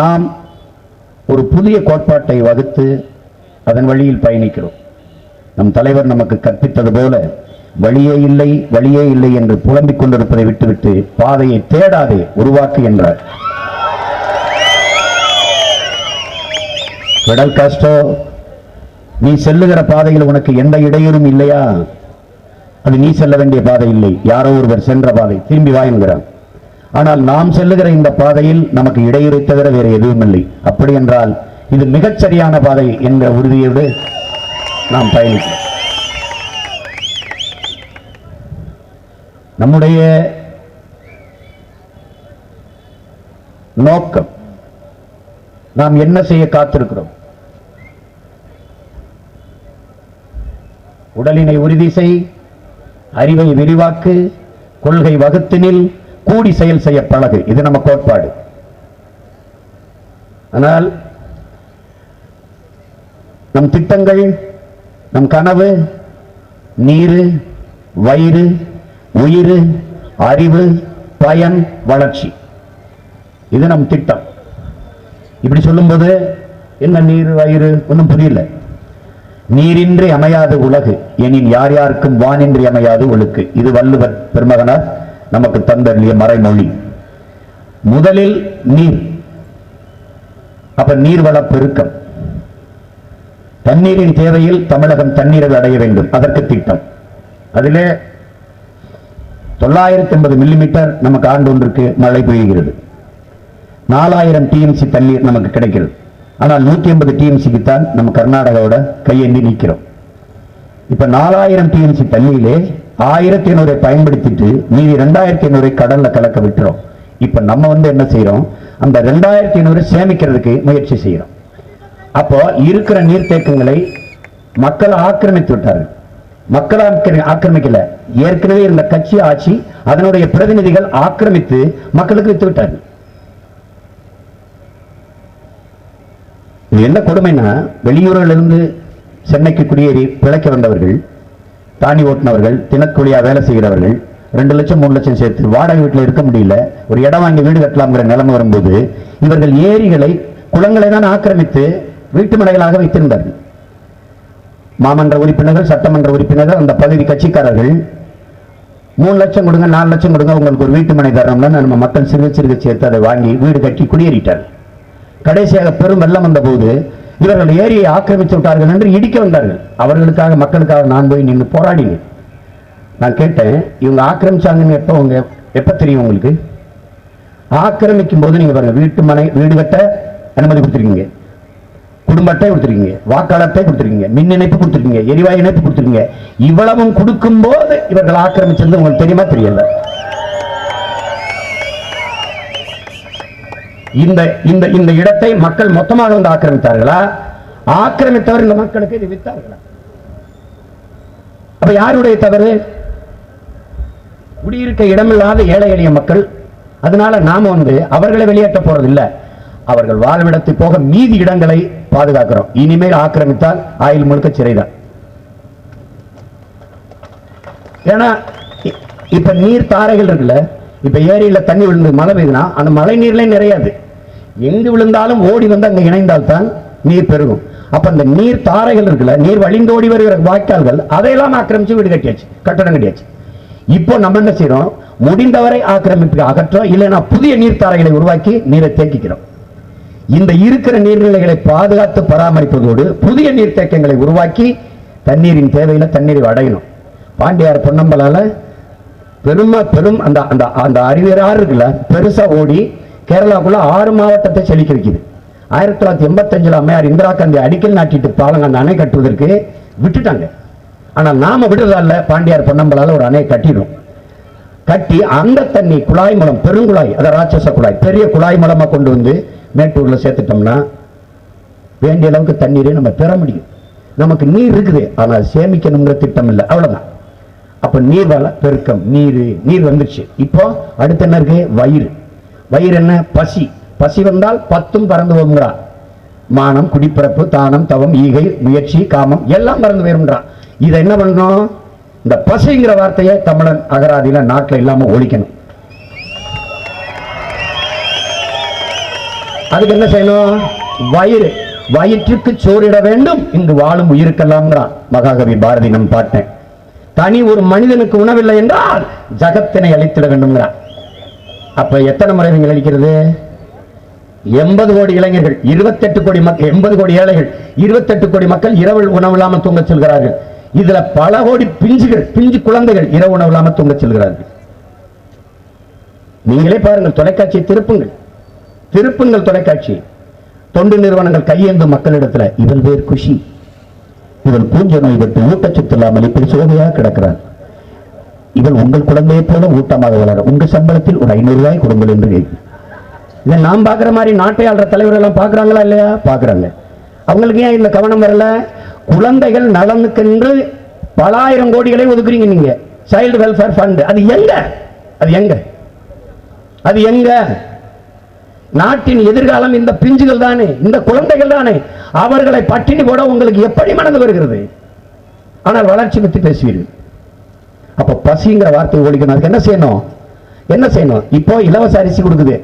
நாம் ஒரு புதிய கோட்பாட்டை வகுத்து அதன் வழியில் பயணிக்கிறோம். நம் தலைவர் நமக்கு கற்பித்தது போல வழியே இல்லை வழியே இல்லை என்று புலம்பிக் கொண்டிருப்பதை விட்டுவிட்டு பாதையை தேடாதே உருவாக்கு என்றார். பெடல் காஸ்டோ நீ செல்லுகிற பாதையில் உனக்கு எந்த இடையூறும் இல்லையா? அது நீ செல்ல வேண்டிய பாதை இல்லை யாரோ ஒருவர் சென்ற பாதை. திரும்பி வாங்குகிறான் ஆனால் நாம் செல்லுகிற இந்த பாதையில் நமக்கு இடையூறு தவிர வேறு எதுவும் இல்லை. அப்படி என்றால் இது மிகச் சரியான பாதை என்ற உறுதியோடு நாம் பயணிக்கிறோம் நம்முடைய நோக்கம் நாம் என்ன செய்ய காத்திருக்கிறோம்? உடலினை உறுதி செய் அறிவை விரிவாக்கு கொள்கை வகுத்தினில் கூடி செயல் செய்ய பழகு. இது நம்ம கோட்பாடு. ஆனால் நம் திட்டங்கள் நம் கனவு நீரு வயிறு உயிர் அறிவு பயன் வளர்ச்சி. இது நம் திட்டம். இப்படி சொல்லும்போது என்ன நீர் வயிறு ஒன்றும் புரியல. நீரின்றி அமையாது உலகு. எனின் யார் யாருக்கும் வானின்றி அமையாது ஒழுக்கு இது வள்ளுவர் பெருமகனார் நமக்கு தந்தருளிய மறைமொழி. முதலில் நீர். அப்ப நீர்வள பெருக்கம். தண்ணீரின் தேவையில் தமிழகம் தண்ணீரை அடைய வேண்டும். அதற்கு திட்டம். அதிலே தொள்ளாயிரத்தி ஐம்பது மில்லிமீட்டர் நமக்கு ஆண்டு ஒன்றுக்கு மழை பெய்கிறது. நாலாயிரம் டிஎம்சி தண்ணீர் நமக்கு கிடைக்கிறது. ஆனால் நூத்தி ஐம்பது டிஎம்சிக்கு தான் நம்ம கர்நாடகாவோட கையேந்தி நிற்கிறோம். இப்ப நாலாயிரம் டிஎம்சி தண்ணியிலே ஆயிரத்தி ஐநூறை பயன்படுத்திட்டு மீதி ரெண்டாயிரத்தி ஐநூறை கடல்ல கலக்க விட்டுறோம். இப்ப நம்ம வந்து என்ன செய்யறோம் அந்த ரெண்டாயிரத்தி ஐநூறு சேமிக்கிறதுக்கு முயற்சி செய்யறோம் அப்போ இருக்கிற நீர்த்தேக்கங்களை மக்கள் ஆக்கிரமித்து விட்டார்கள். மக்கள் ஆக்கிர- ஆக்கிரமிக்கல. ஏற்கனவே இருந்த கட்சி ஆட்சி அதனுடைய பிரதிநிதிகள் ஆக்கிரமித்து மக்களுக்கு வித்து விட்டார்கள். இது என்ன கொடுமைன்னா வெளியூரிலிருந்து சென்னைக்கு குடியேறி பிழைக்க வந்தவர்கள் தானி ஓட்டுனவர்கள் தினக்கூலியா வேலை செய்கிறவர்கள் ரெண்டு லட்சம் மூணு லட்சம் சேர்த்து வாடகை வீட்டில் இருக்க முடியல ஒரு இடம் வாங்கி வீடு கட்டலாம்ங்கிற நிலைமை வரும்போது இவர்கள் ஏரிகளை குளங்களை தான் ஆக்கிரமித்து வீட்டு மனைகளாக வைத்திருந்தார்கள். மாமன்ற உறுப்பினர்கள் சட்டமன்ற உறுப்பினர்கள் அந்த பகுதி கட்சிக்காரர்கள் மூணு லட்சம் கொடுங்க நாலு லட்சம் கொடுங்க உங்களுக்கு ஒரு வீட்டு மனை தரோம்னா நம்ம மக்கள் சிறுக சிறுக சேர்த்து அதை வாங்கி வீடு கட்டி குடியேறிட்டார் கடைசியாக பெரும் வெள்ளம் வந்த போது இவர்கள் ஏரியை ஆக்கிரமித்து விட்டார்கள் என்று இடிக்க வந்தார்கள். அவர்களுக்காக மக்களுக்காக நான் போய் நின்று போராடினேன். நான் கேட்டேன் இவங்க ஆக்கிரமிச்சாங்கன்னு எப்போ உங்க எப்போ தெரியும் உங்களுக்கு? ஆக்கிரமிக்கும் போது நீங்க பாருங்க வீட்டு மனை வீடு கட்ட அனுமதி கொடுத்துருக்கீங்க. குடும்ப அட்டை கொடுத்துருக்கீங்க. வாக்காளர் அட்டை கொடுத்துருக்கீங்க. மின் இணைப்பு கொடுத்துருக்கீங்க. எரிவாயு இணைப்பு கொடுத்துருக்கீங்க. இவ்வளவும் கொடுக்கும் போது இவர்கள் ஆக்கிரமிச்சது உங்களுக்கு தெரியுமா? தெரியல. இந்த இந்த இந்த இடத்தை மக்கள் மொத்தமாக வந்து ஆக்கிரமித்தார்களா? ஆக்கிரமித்தவர் இந்த மக்களுக்கு இது வித்தார்களா? அப்ப யாருடைய தவறு? குடியிருக்க இடமில்லாத ஏழை எளிய மக்கள். அதனால நாம வந்து அவர்களை வெளியேற்ற போறது இல்ல அவர்கள் வாழ்விடத்தை போக மீதி இடங்களை பாதுகாக்கிறோம். இனிமேல் ஆக்கிரமித்தால் ஆயுள் முழுக்க சிறைதான். ஏன்னா இப்ப நீர் தாரைகள் இருக்குல்ல? இப்ப ஏரியில தண்ணி விழுந்து மழை பெய்யுதுன்னா அந்த மழை நீர்லே நிறையாது. எங்கு விழுந்தாலும் ஓடி வந்து அங்கே இணைந்தால் தான் நீர் பெருகும். அப்ப அந்த நீர் தாரைகள் இருக்குல்ல நீர் வழிந்தோடி வருகிற வாய்க்கால்கள் அதையெல்லாம் ஆக்கிரமிச்சு வீடு கட்டியாச்சு கட்டடம் கட்டியாச்சு. இப்போ நம்ம என்ன செய்யறோம் முடிந்தவரை ஆக்கிரமிப்பு அகற்றோம் இல்லைன்னா புதிய நீர்த்தாரைகளை உருவாக்கி நீரை தேக்கிக்கிறோம். இந்த இருக்கிற நீர்நிலைகளை பாதுகாத்து பராமரிப்பதோடு புதிய நீர்த்தேக்கங்களை உருவாக்கி தண்ணீரின் தேவையில தண்ணீரை அடையணும். பாண்டியார் பொன்னம்பலால பெருமை பெரும் அந்த அந்த அந்த அறிவியராறு இருக்குல்ல பெருசாக ஓடி கேரளாக்குள்ள ஆறு மாவட்டத்தை செழிக்க வைக்குது. ஆயிரத்தி தொள்ளாயிரத்தி எண்பத்தஞ்சில் அம்மையார் இந்திரா காந்தி அடிக்கல் நாட்டிட்டு பாலங்க அந்த அணை கட்டுவதற்கு விட்டுட்டாங்க. ஆனால் நாம் விடுறதால பாண்டியார் பொன்னம்பலால் ஒரு அணையை கட்டிடும். கட்டி அந்த தண்ணி குழாய் மூலம் பெருங்குழாய் அதை ராட்சச குழாய் பெரிய குழாய் மூலமாக கொண்டு வந்து மேட்டூரில் சேர்த்துட்டோம்னா வேண்டிய அளவுக்கு தண்ணீரை நம்ம பெற முடியும். நமக்கு நீர் இருக்குது ஆனால் சேமிக்கணுங்கிற திட்டம் இல்லை அவ்வளோதான் அப்ப நீர் வள பெருக்கம் நீர் நீர் வந்துருச்சு. இப்போ அடுத்து என்ன இருக்கு? வயிறு. வயிறு என்ன? பசி. பசி வந்தால் பத்தும் பறந்து போகுங்கிறான் மானம் குடிப்பிறப்பு தானம் தவம் ஈகை முயற்சி காமம் எல்லாம் பறந்து போயிரும்ன்றான் இதை என்ன பண்ணணும்? இந்த பசிங்கிற வார்த்தையை தமிழன் அகராதியில நாட்டில் இல்லாம ஒழிக்கணும். அதுக்கு என்ன செய்யணும்? வயிறு. வயிற்றுக்கு சோறிட வேண்டும். இங்கு வாழும் உயிருக்கெல்லாம்ங்கிறான் மகாகவி பாரதி நம் பாட்டேன் தனி ஒரு மனிதனுக்கு உணவில்லை என்றால் ஜகத்தினை அழித்திட வேண்டும்ங்கிறான். அப்ப எத்தனை முறை நீங்கள் அளிக்கிறது எண்பது கோடி இளைஞர்கள் இருபத்தெட்டு கோடி மக்கள் எண்பது கோடி ஏழைகள் இருபத்தெட்டு கோடி மக்கள் இரவு உணவு இல்லாமல் தூங்கச் செல்கிறார்கள். இதுல பல கோடி பிஞ்சுகள் பிஞ்சு குழந்தைகள் இரவு உணவு இல்லாமல் தூங்கச் செல்கிறார்கள். நீங்களே பாருங்கள் தொலைக்காட்சியை திருப்புங்கள். திருப்புங்கள் தொலைக்காட்சி தொண்டு நிறுவனங்கள் கையேந்தும் மக்களிடத்துல இவள் பேர் குஷி. இவள் பூஞ்ச நோய் விட்டு ஊட்டச்சத்து இல்லாமல் இப்படி சோகையாக கிடக்கிறார். இவள் உங்கள் குழந்தையை போல ஊட்டமாக வளர உங்க சம்பளத்தில் ஒரு ஐநூறு ரூபாய் கொடுங்கள் என்று இதை நாம் பார்க்குற மாதிரி நாட்டை ஆள்ற தலைவர் எல்லாம் பார்க்குறாங்களா இல்லையா? பார்க்குறாங்க. அவங்களுக்கு ஏன் இந்த கவனம் வரல? குழந்தைகள் நலனுக்கென்று பல ஆயிரம் கோடிகளை ஒதுக்குறீங்க நீங்க. சைல்டு வெல்ஃபேர் ஃபண்ட் அது எங்க? அது எங்க? அது எங்க? நாட்டின் எதிர்காலம் இந்த பிஞ்சுகள் தானே இந்த குழந்தைகள் தானே. அவர்களை பட்டினி போட உங்களுக்கு எப்படி மனது வருகிறது? ஆனால் வளர்ச்சி பற்றி பேசுவீர்கள். அப்ப பசிங்கிற வார்த்தை ஒழிக்கணும். அதுக்கு என்ன செய்யணும்? என்ன செய்யணும்? இப்போ இலவச அரிசி கொடுக்குது.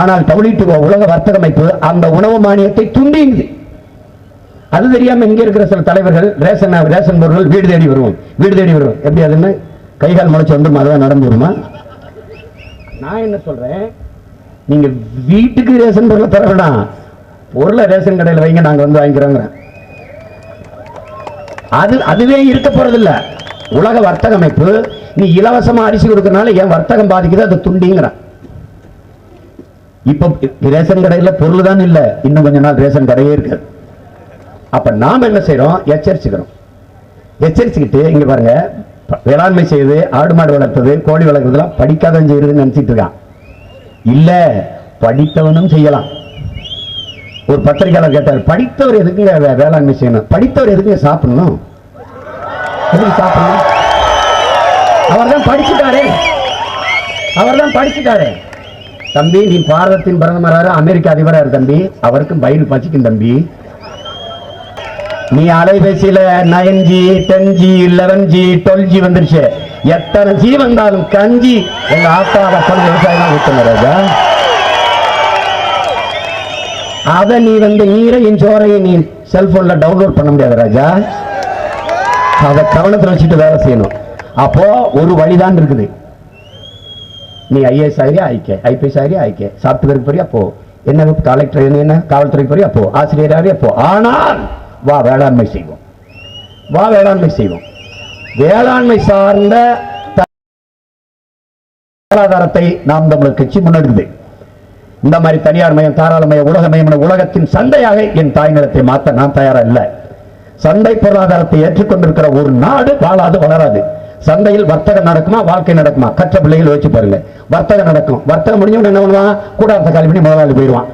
ஆனால் டபிள்யூடிஓ உலக வர்த்தக அமைப்பு அந்த உணவு மானியத்தை துண்டிங்குது அது தெரியாம இங்க இருக்கிற சில தலைவர்கள் ரேஷன் ரேஷன் பொருட்கள் வீடு தேடி வருவோம். வீடு தேடி வருவோம். எப்படி அதுன்னு கைகால் முளைச்சு வந்து அதுதான் நடந்து வருமா? நான் என்ன சொல்றேன்? நீங்க வீட்டுக்கு ரேஷன் பொருளை தர வேண்டாம். பொருளை ரேஷன் கடையில் வைங்க நாங்க வந்து வாங்கிக்கிறோங்க அது அதுவே இருக்க போறதில்ல. உலக வர்த்தக அமைப்பு நீ இலவசமா அரிசி கொடுக்கறனால என் வர்த்தகம் பாதிக்குது அது துண்டிங்கிறான். இப்ப ரேஷன் கடையில பொருள் தான் இல்ல. இன்னும் கொஞ்ச நாள் ரேஷன் கடையே இருக்காது அப்ப நாம என்ன செய்யறோம் எச்சரிச்சுக்கிறோம். எச்சரிச்சுக்கிட்டு இங்க பாருங்க வேளாண்மை செய்யுது ஆடு மாடு வளர்த்தது கோழி வளர்க்குறதுலாம் படிக்காதவன் செய்யறதுன்னு நினைச்சிட்டு இருக்கான். இல்லை படித்தவனும் செய்யலாம். ஒரு பத்திரிகையாளர் கேட்டார் படித்தவர் எதுக்குங்க வே- வேளாண்மை செய்யணும்? படித்தவர் எதுக்குங்க சாப்பிடணும்? எதுக்கு சாப்பிடணும்? அவர் தான் படிச்சுட்டாரே. அவர் தான் படிச்சுட்டாரே. தம்பி நீ பாரதத்தின் பிரதமராக அமெரிக்க அதிபராக தம்பி. அவருக்கும் பயிர் பசிக்கும் தம்பி. நீ அலைபேசியில nine G ten G eleven G twelve G வந்துருச்சு. எத்தனை ஜீவந்தாலும் கஞ்சி எங்க ஆத்தா சொல்லி விவசாயம் ஊத்துங்க ராஜா. அதை நீ வந்து நீரையும் சோறையும் நீ செல்போன்ல டவுன்லோட் பண்ண முடியாது ராஜா. அதை கவனத்தில் வச்சுட்டு வேலை செய்யணும். அப்போ ஒரு வழிதான் இருக்குது. நீ ஐஏஎஸ் ஆகிறியா ஆயிக்க ஐபிஎஸ் ஆகிறியா ஆயிக்க சாப்ட்வேருக்கு போறியா? போ. என்ன கலெக்டர் என்ன காவல்துறை காவல்துறைக்கு போறியா? போ. ஆசிரியர் ஆகிறியா போ. ஆனால் வா வேளாண்மை செய்வோம். வா வேளாண்மை செய்வோம். வேளாண்மை சார்ந்த பொருளாதாரத்தை நாம் தமிழர் கட்சி முன்னெடுக்குது இந்த மாதிரி தனியார் மயம் தாராளமய உலக மயம் உலகத்தின் சந்தையாக என் தாய் நிலத்தை மாற்ற நான் தயாரா இல்லை சந்தை பொருளாதாரத்தை ஏற்றுக்கொண்டிருக்கிற ஒரு நாடு வாழாது வளராது. சந்தையில் வர்த்தகம் நடக்குமா வாழ்க்கை நடக்குமா? கற்ற பிள்ளைகள் வச்சு பாருங்க வர்த்தகம் நடக்கும். வர்த்தகம் முடிஞ்சவங்க என்ன பண்ணுவான்? கூட காலி பண்ணி முதலாளி போயிடுவான்.